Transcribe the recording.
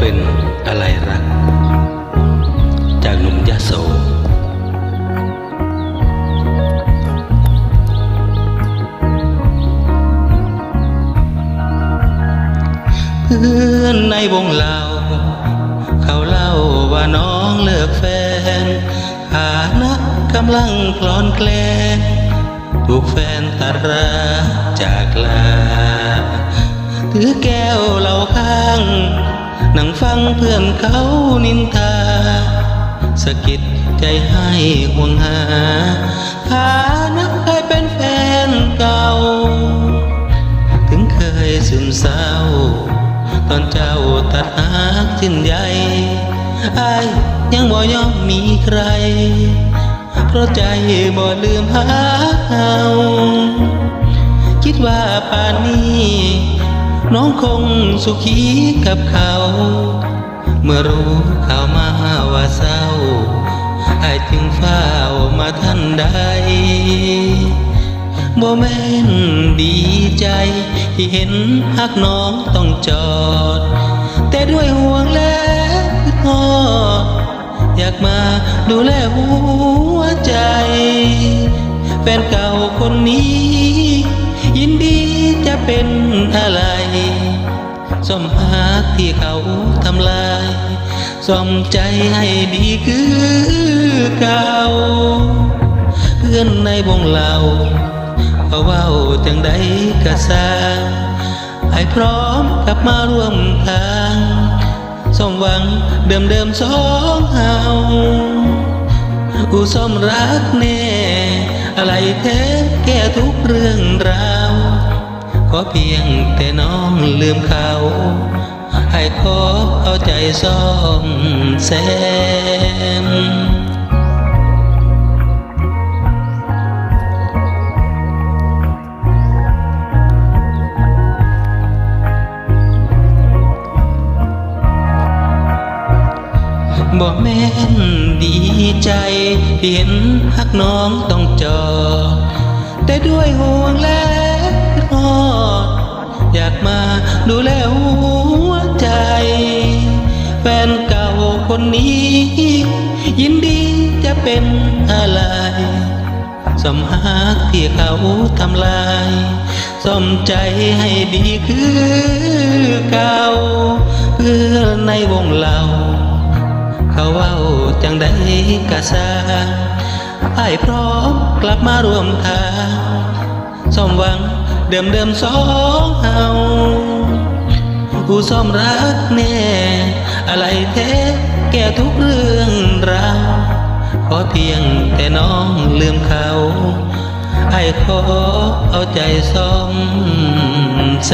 เป็นอะไรรัก จากหนุ่มยะโสเพื่อนในวงเล่า เขาเล่าว่าน้องเลิกแฟนฐานะกำลังคลอนแคลนถูกแฟนตัดราจากลาถือแก้วเหล้าข้าง นั่งฟังเพื่อนเขานินทาสะกิดใจให้ห่วงหาฐานะเคยเป็นแฟนเก่า ถึงเคยซึมเศร้า ตอนเจ้าตัดหากสิ้นใหญ่อายยังบ่ยอมมีใคร เพราะใจบ่ลืมหาเขา คิดว่าป่านนี้ น้องคงสุขีกับเขา เมื่อรู้ข่าวมาว่าเศร้าอายจึงเฝ้ามาทันใดบ่แม่นดีใจ ที่เห็นหักน้องต้องจอด แต่ด้วยห่วงและคิดทอดอยากมาดูแลหัวใจ แฟนเก่าคนนี้ ยินดีจะเป็นอะไร สมหากที่เขาทำลายสมใจให้ดีคือเก่าเพื่อนในวงเราเขาเว้าจังใดกะสางให้พร้อมกลับมาร่วมทางสมหวังเดิมเดิมสองเฮาอุสมรักแน่ อะไรแท้แก้ทุกเรื่องราว ขอเพียงแต่น้องลืมเขา ให้ขอเอาใจซ่อมแซมบอกแม่นดีใจที่เห็นหักน้องต้องจอดแต่ด้วยห่วงและรอ ด อยากมาดูแลหัวใจ แฟนเก่าคนนี้ ยินดีจะเป็นอะไรสมหากที่เขาทำลายสมใจให้ดีคือเก่า เพื่อในวงเรา เขาเว้าจังใดกะสร้าไอ้ายพร้อมกลับมารวมทางสมหวัง เดิมเดิมๆสองเฮาผู้อมรักแน่ อะไรแท้แก่ทุกเรื่องราวขอเพียงแต่น้องลืมเขาไอ้ขอเอาใจซ่อมแซ